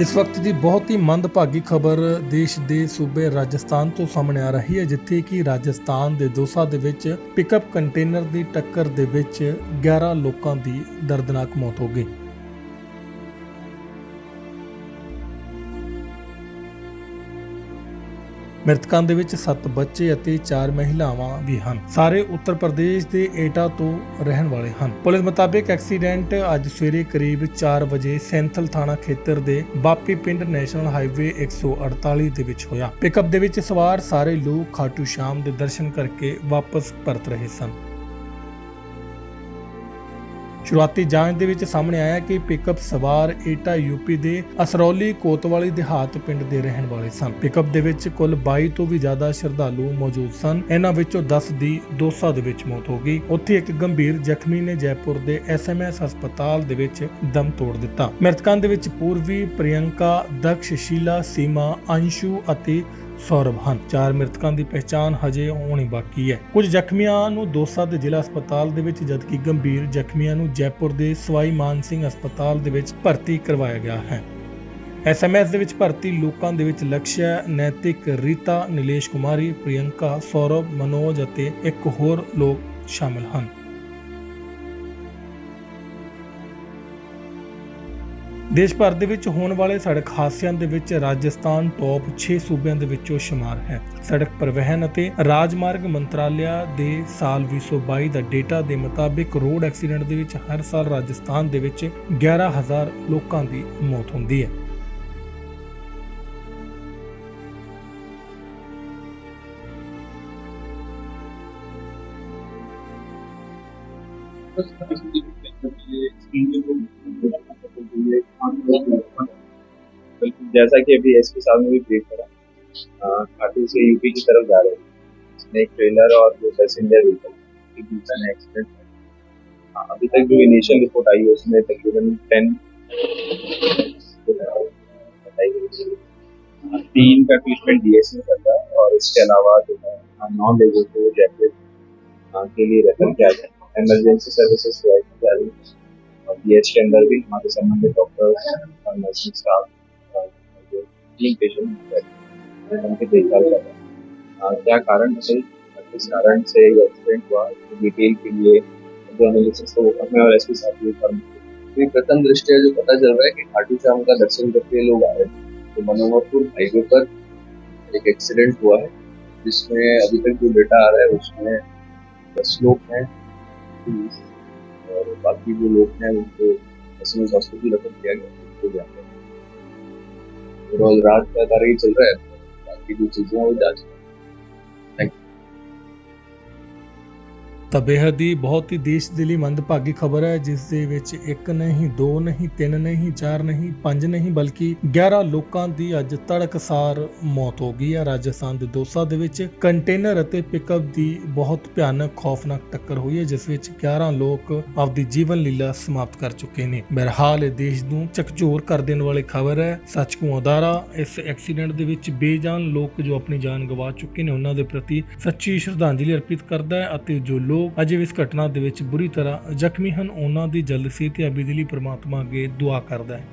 ਇਸ ਵਕਤ ਦੀ ਬਹੁਤ ਹੀ ਮੰਦਭਾਗੀ ਖਬਰ ਦੇਸ਼ ਦੇ ਸੂਬੇ ਰਾਜਸਥਾਨ ਤੋਂ ਸਾਹਮਣੇ ਆ ਰਹੀ ਹੈ, ਜਿੱਥੇ ਕਿ ਰਾਜਸਥਾਨ ਦੇ ਦੋਸਾ ਦੇ ਵਿੱਚ ਪਿਕਅਪ ਕੰਟੇਨਰ ਦੀ ਟੱਕਰ ਦੇ ਵਿੱਚ 11 ਲੋਕਾਂ ਦੀ ਦਰਦਨਾਕ ਮੌਤ ਹੋ ਗਈ। ਮ੍ਰਿਤਕਾਂ ਦੇ ਵਿੱਚ 7 ਬੱਚੇ ਅਤੇ 4 ਮਹਿਲਾਵਾਂ ਵੀ ਹਨ। ਸਾਰੇ ਉੱਤਰ ਪ੍ਰਦੇਸ਼ ਦੇ ਏਟਾ ਤੋਂ ਰਹਿਣ ਵਾਲੇ ਹਨ। ਪੁਲਿਸ ਮੁਤਾਬਕ ਐਕਸੀਡੈਂਟ ਅੱਜ ਸਵੇਰੇ ਕਰੀਬ 4 ਵਜੇ ਸੈਂਥਲ ਥਾਣਾ ਖੇਤਰ ਦੇ ਬਾਪੀ ਪਿੰਡ ਨੈਸ਼ਨਲ ਹਾਈਵੇ 148 ਦੇ ਵਿੱਚ ਹੋਇਆ। ਪਿਕਅਪ ਦੇ ਵਿੱਚ ਸਵਾਰ ਸਾਰੇ ਲੋਕ ਖਾਟੂ ਸ਼ਾਮ ਦੇ ਦਰਸ਼ਨ ਕਰਕੇ ਵਾਪਸ ਪਰਤ ਰਹੇ ਸਨ। ਸ਼ੁਰੂਆਤੀ ਜਾਂਚ ਦੇ ਵਿੱਚ ਸਾਹਮਣੇ ਆਇਆ ਕਿ ਪਿਕਅਪ ਸਵਾਰ ਏਟਾ ਯੂਪੀ ਦੇ ਅਸਰੌਲੀ ਕੋਤਵਾਲੀ ਦਿਹਾਤ ਪਿੰਡ ਦੇ ਰਹਿਣ ਵਾਲੇ ਸਨ। ਪਿਕਅਪ ਦੇ ਵਿੱਚ ਕੁੱਲ 22 ਤੋਂ ਵੀ ਜ਼ਿਆਦਾ ਸ਼ਰਧਾਲੂ ਮੌਜੂਦ ਸਨ। ਇਹਨਾਂ ਵਿੱਚੋਂ 10 ਦੀ ਦੋਸਾ ਦੇ ਵਿੱਚ ਮੌਤ ਹੋ ਗਈ। ਉੱਥੇ ਇੱਕ ਗੰਭੀਰ ਜ਼ਖਮੀ ਨੇ ਜੈਪੁਰ ਦੇ ਐਸਐਮਐਸ ਹਸਪਤਾਲ ਦੇ ਵਿੱਚ ਦਮ ਤੋੜ ਦਿੱਤਾ। ਮ੍ਰਿਤਕਾਂ ਦੇ ਵਿੱਚ ਪੂਰਵੀ ਪ੍ਰਿਯੰਕਾ, ਦਕਸ਼, ਸ਼ੀਲਾ, ਸੀਮਾ, ਅੰਸ਼ੂ ਅਤੇ ਸੌਰਵ ਹਨ। ਚਾਰ ਮ੍ਰਿਤਕਾਂ ਦੀ ਪਹਿਚਾਣ ਹਜੇ ਹੋਣੀ ਬਾਕੀ ਹੈ। ਕੁਝ ਜ਼ਖਮੀਆਂ ਨੂੰ ਦੋਸਾ ਦੇ ਜ਼ਿਲ੍ਹਾ ਹਸਪਤਾਲ ਦੇ ਵਿੱਚ, ਜਦਕਿ ਗੰਭੀਰ ਜ਼ਖਮੀਆਂ ਨੂੰ ਜੈਪੁਰ ਦੇ ਸਵਾਈ ਮਾਨ ਸਿੰਘ ਹਸਪਤਾਲ ਦੇ ਵਿੱਚ ਭਰਤੀ ਕਰਵਾਇਆ ਗਿਆ ਹੈ। ਐਸਐਮਐਸ ਦੇ ਵਿੱਚ ਭਰਤੀ ਲੋਕਾਂ ਦੇ ਵਿੱਚ ਲਕਸ਼ਯ, ਨੈਤਿਕ ਰੀਤਾ, ਨਿਲੇਸ਼ ਕੁਮਾਰੀ, ਪ੍ਰਿਯੰਕਾ, ਸੌਰਵ, ਮਨੋਜ ਅਤੇ ਇੱਕ ਹੋਰ ਲੋਕ ਸ਼ਾਮਲ ਹਨ। ਦੇਸ਼ ਭਰ ਦੇ ਵਿੱਚ ਹੋਣ ਵਾਲੇ ਸੜਕ ਹਾਦਸਿਆਂ ਦੇ ਵਿੱਚ ਰਾਜਸਥਾਨ ਟੌਪ 6 ਸੂਬਿਆਂ ਦੇ ਵਿੱਚੋਂ ਸ਼ੁਮਾਰ ਹੈ। ਸੜਕ ਪਰਿਵਹਨ ਅਤੇ ਰਾਜਮਾਰਗ ਮੰਤਰਾਲਿਆ ਦੇ ਸਾਲ 2022 ਦਾ ਡੇਟਾ ਦੇ ਮੁਤਾਬਿਕ ਰੋਡ ਐਕਸੀਡੈਂਟ ਦੇ ਵਿੱਚ ਹਰ ਸਾਲ ਰਾਜਸਥਾਨ ਦੇ ਵਿੱਚ 11000 ਲੋਕਾਂ ਦੀ ਮੌਤ ਹੁੰਦੀ ਹੈ। ਸਕੀਮ ਦੇ ਕੋਲ जैसा कि अभी एस पी साहब ने भी ब्रीफ करा खाटू से यूपी की तरफ़ जा रहे हैं। इसमें एक ट्रेलर और जो पैसेंजर व्हीकल के बीच में एक्सीडेंट अभी तक जो इनिशियल रिपोर्ट आई है, उसमें तकरीबन टेन है। तीन का ट्रीटमेंट डीएस में चल रहा है, और इसके अलावा जो है नौ लोगों को जैकेट के लिए रेफर किया जाए एमरजेंसी सर्विसेज़ प्रोवाइड की जा रही है। और बीएच के अंदर भी हमारे संबंधित डॉक्टर्स और नर्सिंग स्टाफ तीन पेशेंट हैं। क्या कारण है? किस कारण से ये एक्सीडेंट हुआ? तो डिटेल के लिए जो एनालिसिस वो हमें और एसपी साहब को फॉर्म अभी प्रथम दृष्टया जो पता चल रहा है कि खाटू श्याम का दर्शन करके लोग आ रहे थे तो मनोहरपुर हाईवे पर एक एक्सीडेंट हुआ है, जिसमें अभी तक जो डेटा आ रहा है उसमें दस लोग हैं। और बाकी जो लोग हैं उनको हॉस्पिटल रेफर किया गया उनको जाते हैं ओवरऑल रात का कार्य ही चल रहा है बाकी जो चीजें हैं वो जांच थैंक ਤਾਂ ਬੇਹੱਦ ਹੀ ਬਹੁਤ ਹੀ ਦੇਸ਼ ਦੇ ਲਈ ਮੰਦਭਾਗੀ ਖਬਰ ਹੈ, ਜਿਸ ਦੇ ਵਿੱਚ ਇੱਕ ਨਹੀਂ, ਦੋ ਨਹੀਂ, ਤਿੰਨ ਨਹੀਂ, ਚਾਰ ਨਹੀਂ, ਪੰਜ ਨਹੀਂ, ਬਲਕਿ 11 ਲੋਕਾਂ ਦੀ ਅੱਜ ਤੜਕਸਾਰ ਮੌਤ ਹੋ ਗਈ ਹੈ। ਰਾਜਸਥਾਨ ਦੇ ਦੋਸਾ ਦੇ ਵਿੱਚ ਕੰਟੇਨਰ ਅਤੇ ਪਿਕਅਪ ਦੀ ਬਹੁਤ ਭਿਆਨਕ, ਖੌਫਨਾਕ ਟੱਕਰ ਹੋਈ ਹੈ, ਜਿਸ ਵਿੱਚ 11 ਲੋਕ ਆਪਦੀ ਜੀਵਨ ਲੀਲਾ ਸਮਾਪਤ ਕਰ ਚੁੱਕੇ ਨੇ। ਬਹਰਹਾਲ ਇਹ ਦੇਸ਼ ਨੂੰ ਝਕਝੋਰ ਕਰ ਦੇਣ ਵਾਲੀ ਖਬਰ ਹੈ। ਸੱਚ ਅਦਾਰਾ ਇਸ ਐਕਸੀਡੈਂਟ ਦੇ ਵਿੱਚ ਬੇਜਾਨ ਲੋਕ ਜੋ ਆਪਣੀ ਜਾਨ ਗਵਾ ਚੁੱਕੇ ਨੇ, ਉਹਨਾਂ ਦੇ ਪ੍ਰਤੀ ਸੱਚੀ ਸ਼ਰਧਾਂਜਲੀ ਅਰਪਿਤ ਕਰਦਾ ਹੈ ਅਤੇ ਜੋ ਲੋਕ ਅਜੇ ਵੀ ਇਸ ਘਟਨਾ ਦੇ ਵਿੱਚ ਬੁਰੀ ਤਰ੍ਹਾਂ ਜ਼ਖਮੀ ਹਨ। ਉਹਨਾਂ ਦੀ ਜਲਦ ਸਿਹਤਯਾਬੀ ਦੇ ਲਈ ਪ੍ਰਮਾਤਮਾ ਅੱਗੇ ਦੁਆ ਕਰਦਾ ਹੈ।